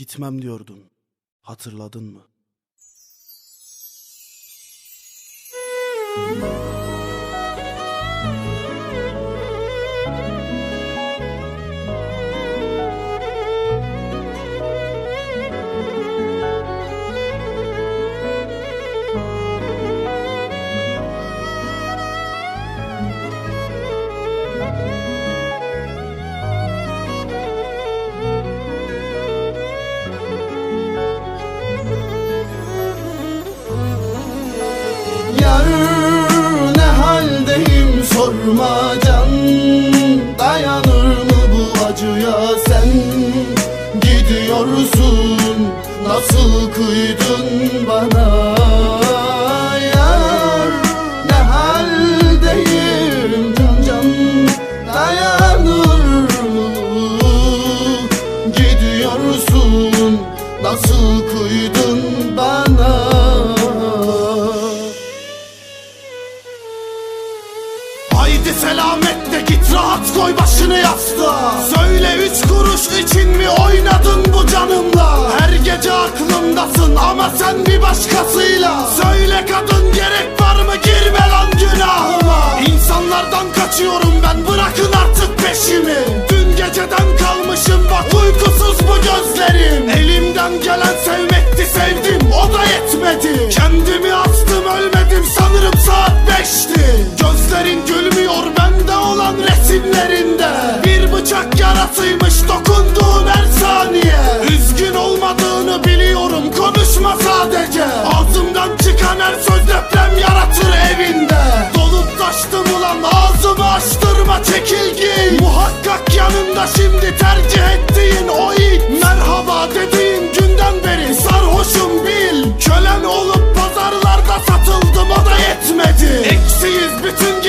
Gitmem diyordun. Hatırladın mı? Acıya sen Gidiyorsun. Nasıl kıydın bana? Yar ne haldeyim? Can can Dayanır mı? Gidiyorsun. Nasıl kıydın Haydi selametle git rahat koy başını yastığa. Söyle üç kuruş için mi oynadın bu canımla? Her gece aklımdasın ama sen bir başkasıyla. Söyle kadın gerek var mı? Girme lan günahıma. İnsanlardan kaçıyorum ben bırakın artık peşimi. Dün geceden kalmışım bak uykusuz bu gözlerim. Elimden gelen sevmekti sevdim o da yetmedi. Kendimi astım ölmedim sanırım saat beşti. Gözlerin gülmüyor bende olan resimlerinde. Bir bıçak yarasıymış dokunduğun her saniye. Üzgün olmadığını biliyorum konuşma sadece. Ağzımdan çıkan her söz deprem yaratır evinde. Dolup taştım ulan ağzımı açtırma çekilgi. Muhakkak yanında şimdi tercih ettiğin o it Merhaba dediğin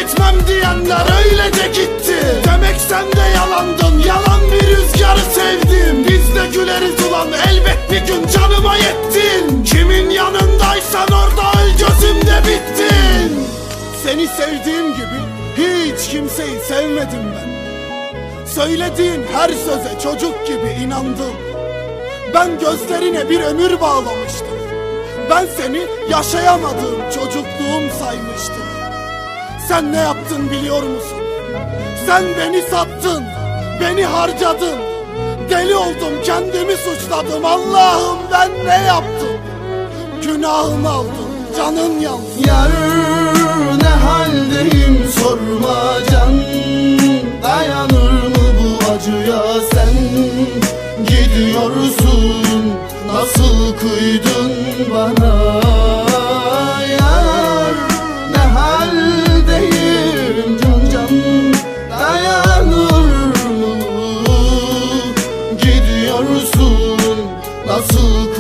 gitmem diyenler öylece gitti. Demek sen de yalandın. Yalan bir rüzgarı sevdim. Biz de güleriz ulan. Elbet bir gün canıma yettin. Kimin yanındaysan orada öl gözümde bittin. Seni sevdiğim gibi hiç kimseyi sevmedim ben. Söylediğin her söze çocuk gibi inandım. Ben gözlerine bir ömür bağlamıştım. Ben seni yaşayamadığım çocukluğum saymıştım Sen ne yaptın biliyor musun? Sen beni sattın, beni harcadın. Deli oldum kendimi suçladım. Allah'ım ben ne yaptım? Günahımı aldım, canın yandı. Yar ne haldeyim sorma can. Dayanır mı bu acıya sen? Gidiyorsun nasıl kıydın bana Nasıl